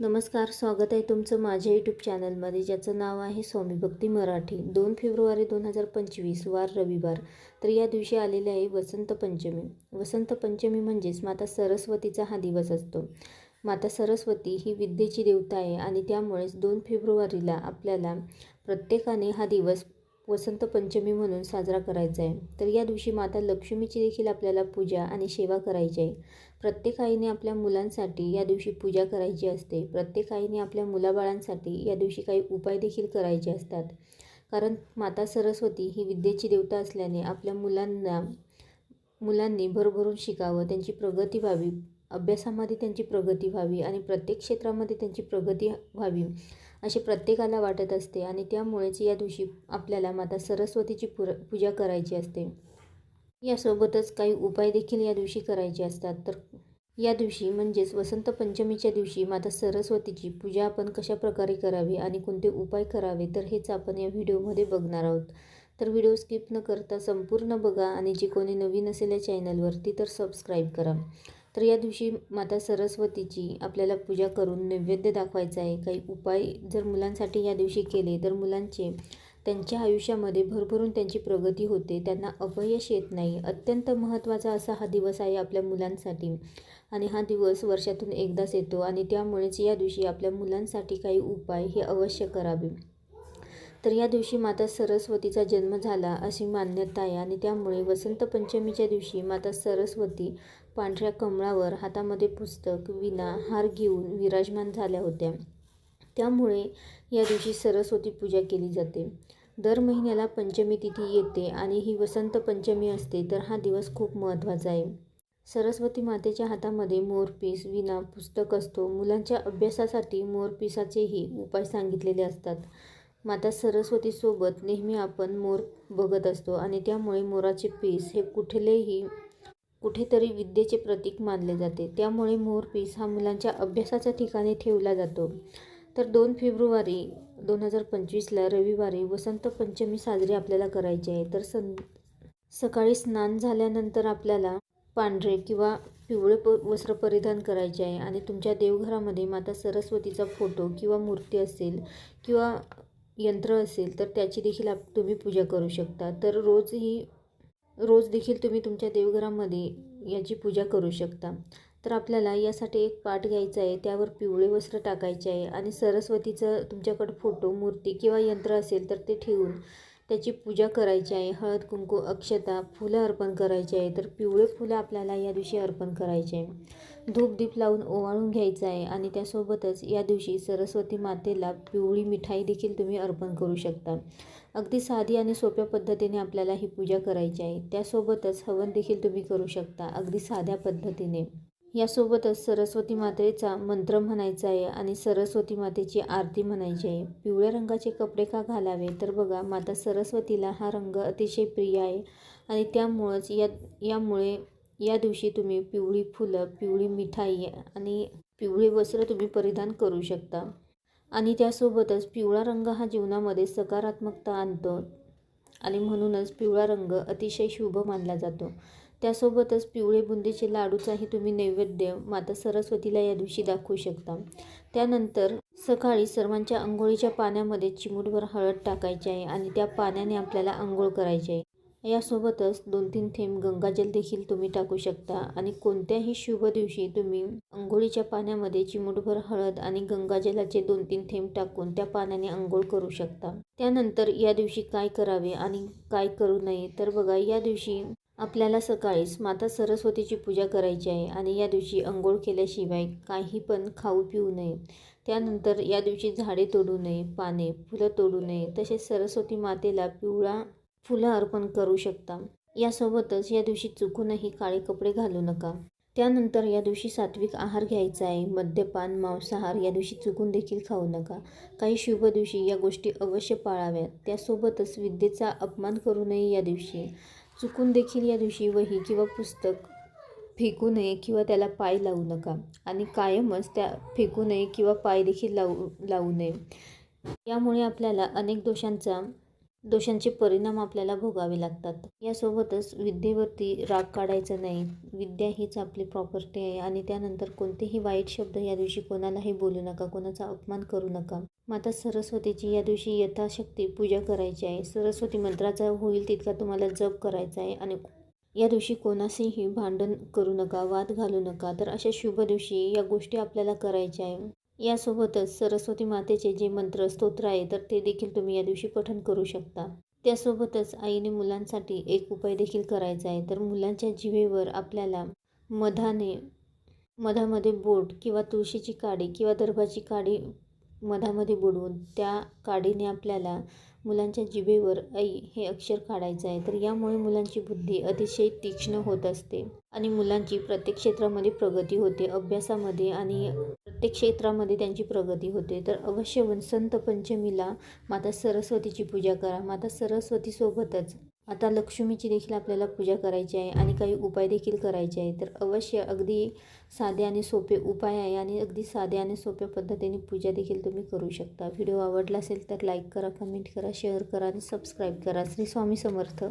नमस्कार स्वागत आहे तुमचं माझ्या यूट्यूब चॅनलमध्ये ज्याचं नाव आहे स्वामी भक्ती मराठी. दोन फेब्रुवारी दोन हजार पंचवीस वार रविवार. तर या दिवशी आलेले आहे वसंत पंचमी. वसंत पंचमी म्हणजेच माता सरस्वतीचा हा दिवस असतो. माता सरस्वती ही विद्येची देवता आहे आणि त्यामुळेच दोन फेब्रुवारीला आपल्याला प्रत्येकाने हा दिवस वसंत पंचमी म्हणून साजरा करायचा आहे. तर या दिवशी माता लक्ष्मीची देखील आपल्याला पूजा आणि सेवा करायची आहे. प्रत्येक आईने आपल्या मुलांसाठी या दिवशी पूजा करायची असते. प्रत्येक आईने आपल्या मुलाबाळांसाठी या दिवशी काही उपाय देखील करायचे असतात. कारण माता सरस्वती ही विद्येची देवता असल्याने आपल्या मुलांना मुलांनी भरभरून शिकावं त्यांची प्रगती व्हावी अभ्यासामध्ये त्यांची प्रगती व्हावी आणि प्रत्येक क्षेत्रामध्ये त्यांची प्रगती व्हावी असे प्रत्येकाला वाटत असते आणि त्यामुळेच या दिवशी आपल्याला माता सरस्वतीची पुर पूजा करायची असते. यासोबतच काही उपाय देखील या दिवशी करायचे असतात. तर या दिवशी म्हणजेच वसंत पंचमीच्या दिवशी माता सरस्वतीची पूजा आपण कशा प्रकारे करावी आणि कोणते उपाय करावे तर हेच आपण या व्हिडिओमध्ये बघणार आहोत. तर व्हिडिओ स्किप न करता संपूर्ण बघा आणि जे कोणी नवीन असेल या चॅनलवरती तर सबस्क्राईब करा. तर या दिवशी माता सरस्वतीची आपल्याला पूजा करून नैवेद्य दाखवायचा आहे. काही उपाय जर मुलांसाठी या दिवशी केले तर मुलांचे त्यांच्या आयुष्यामध्ये भरभरून त्यांची प्रगती होते. त्यांना अपयश येत नाही. अत्यंत महत्त्वाचा असा हा दिवस आहे आपल्या मुलांसाठी. आणि हा दिवस वर्षातून एकदाच येतो आणि त्यामुळेच या दिवशी आपल्या मुलांसाठी काही उपाय हे अवश्य करावे. तर या दिवशी माता सरस्वतीचा जन्म झाला अशी मान्यता आहे आणि त्यामुळे वसंत पंचमीच्या दिवशी माता सरस्वती पांढऱ्या कमळावर हातामध्ये पुस्तक विना हार घेऊन विराजमान झाल्या होत्या. त्यामुळे या दिवशी सरस्वती पूजा केली जाते. दर महिन्याला पंचमी तिथी येते आणि ही वसंत पंचमी असते तर हा दिवस खूप महत्त्वाचा आहे. सरस्वती मातेच्या हातामध्ये मोरपीस विना पुस्तक असतो. मुलांच्या अभ्यासासाठी मोरपिसाचेही उपाय सांगितलेले असतात. माता सरस्वतीसोबत नेहमी आपण मोर बघत असतो आणि त्यामुळे मोराचे पीस हे कुठलेही कुठेतरी विद्येचे प्रतीक मानले जाते. त्यामुळे मोर पीस हा मुलांच्या अभ्यासाच्या ठिकाणी ठेवला जातो. तर दोन फेब्रुवारी दोन हजार पंचवीसला रविवारी वसंत पंचमी साजरी आपल्याला करायची आहे. तर सं सकाळी स्नान झाल्यानंतर आपल्याला पांढरे किंवा पिवळे प वस्त्र परिधान करायचे आहे. आणि तुमच्या देवघरामध्ये माता सरस्वतीचा फोटो किंवा मूर्ती असेल किंवा यंत्र असेल तर त्याची देखील आप तुम्ही पूजा करू शकता. तर रोज ही रोज देखील तुम्ही तुमच्या देवघरामध्ये याची पूजा करू शकता. तर आपल्याला यासाठी एक पाठ घ्यायचा आहे त्यावर पिवळे वस्त्र टाकायचे आहे आणि सरस्वतीचं तुमच्याकडं फोटो मूर्ती किंवा यंत्र असेल तर ते ठेवून त्याची पूजा करायची आहे. हळद कुंकू अक्षता फुलं अर्पण करायची आहे. तर पिवळे फुलं आपल्याला या दिवशी अर्पण करायचे आहे. धूप दीप लावून ओवाळून घ्यायचं आहे आणि त्यासोबतच या दिवशी सरस्वती मातेला पिवळी मिठाई देखील तुम्ही अर्पण करू शकता. अगदी साधी आणि सोप्या पद्धतीने आपल्याला ही पूजा करायची आहे. त्यासोबतच हवन देखील तुम्ही करू शकता. अगदी साध्या पद्धतीने. यासोबतच सरस्वती मातेचा मंत्र म्हणायचा आहे आणि सरस्वती मातेची आरती म्हणायची आहे. पिवळ्या रंगाचे कपडे का घालावे? तर बघा माता सरस्वतीला हा रंग अतिशय प्रिय आहे आणि त्यामुळंच या यामुळे या दिवशी तुम्ही पिवळी फुलं पिवळी मिठाई आणि पिवळे वस्त्र तुम्ही परिधान करू शकता. आणि त्यासोबतच पिवळा रंग हा जीवनामध्ये सकारात्मकता आणतो. आणि म्हणूनच पिवळा रंग अतिशय शुभ मानला जातो. त्यासोबतच पिवळे बुंदीचे लाडूचाही तुम्ही नैवेद्य माता सरस्वतीला या दिवशी दाखवू शकता. त्यानंतर सकाळी सर्वांच्या आंघोळीच्या पाण्यामध्ये चिमूटभर हळद टाकायची आहे आणि त्या पाण्याने आपल्याला आंघोळ करायची आहे. यासोबतच दोन तीन थेंब गंगाजल देखील तुम्ही टाकू शकता आणि कोणत्याही शुभ दिवशी तुम्ही अंघोळीच्या पाण्यामध्ये चिमूटभर हळद आणि गंगाजलाचे दोन तीन थेंब टाकून त्या पाण्याने अंघोळ करू शकता. त्यानंतर या दिवशी काय करावे आणि काय करू नये तर बघा या दिवशी आपल्याला सकाळीच माता सरस्वतीची पूजा करायची आहे आणि या दिवशी अंघोळ केल्याशिवाय काही पण खाऊ पिऊ नये. त्यानंतर या दिवशी झाडे तोडू नये पाने फुलं तोडू नये तसेच सरस्वती मातेला पिवळा फुलं अर्पण करू शकता. यासोबतच या दिवशी चुकूनही काळे कपडे घालू नका. त्यानंतर या दिवशी सात्विक आहार घ्यायचा आहे. मद्यपान मांसाहार या दिवशी चुकून देखील खाऊ नका. काही शुभ दिवशी या गोष्टी अवश्य पाळाव्यात. त्यासोबतच विद्येचा अपमान करू नये या दिवशी. चुकून देखील या दिवशी वही किंवा पुस्तक फेकू नये किंवा त्याला पाय लावू नका. आणि कायमच त्या फेकू नये किंवा पाय देखील लावू लावू नये. यामुळे आपल्याला अनेक दोषांचा दोषांचे परिणाम आपल्याला भोगावे लागतात. यासोबतच विद्येवरती राग काढायचा नाही. विद्या हीच आपली प्रॉपर्टी आहे आणि त्यानंतर कोणतेही वाईट शब्द या दिवशी कोणालाही बोलू नका कोणाचा अपमान करू नका. माता सरस्वतीची या दिवशी यथाशक्ती पूजा करायची आहे. सरस्वती मंत्राचा होईल तितका तुम्हाला जप करायचा आहे आणि या दिवशी कोणाशीही भांडण करू नका वाद घालू नका. तर अशा शुभ दिवशी या गोष्टी आपल्याला करायच्या आहे. यासोबतच सरस्वती मातेचे जे मंत्र स्तोत्र आहे तर ते देखील तुम्ही या दिवशी पठण करू शकता. त्यासोबतच आईने मुलांसाठी एक उपाय देखील करायचा आहे. तर मुलांच्या जिभेवर आपल्याला मधाने मधामध्ये बोट किंवा तुळशीची काडी किंवा दर्भाची काडी मधामध्ये बुडवून त्या काडीने आपल्याला मुलांच्या जिभेवर आई हे अक्षर काढायचं आहे तर यामुळे मुलांची बुद्धी अतिशय तीक्ष्ण होत असते आणि मुलांची प्रत्येक क्षेत्रामध्ये प्रगती होते अभ्यासामध्ये आणि प्रत्येक क्षेत्रामध्ये त्यांची प्रगती होते. तर अवश्य वसंत पंचमीला माता सरस्वतीची पूजा करा. माता सरस्वतीसोबतच आता लक्ष्मीची देखील आपल्याला पूजा करायची आहे आणि काही उपाय देखील करायचे आहे. तर अवश्य अगदी साधे आणि सोपे उपाय आहे आणि अगदी साध्या आणि सोप्या पद्धतीने पूजा देखील तुम्ही करू शकता. व्हिडिओ आवडला असेल तर लाईक करा कमेंट करा शेअर करा आणि सबस्क्राईब करा. श्री स्वामी समर्थ.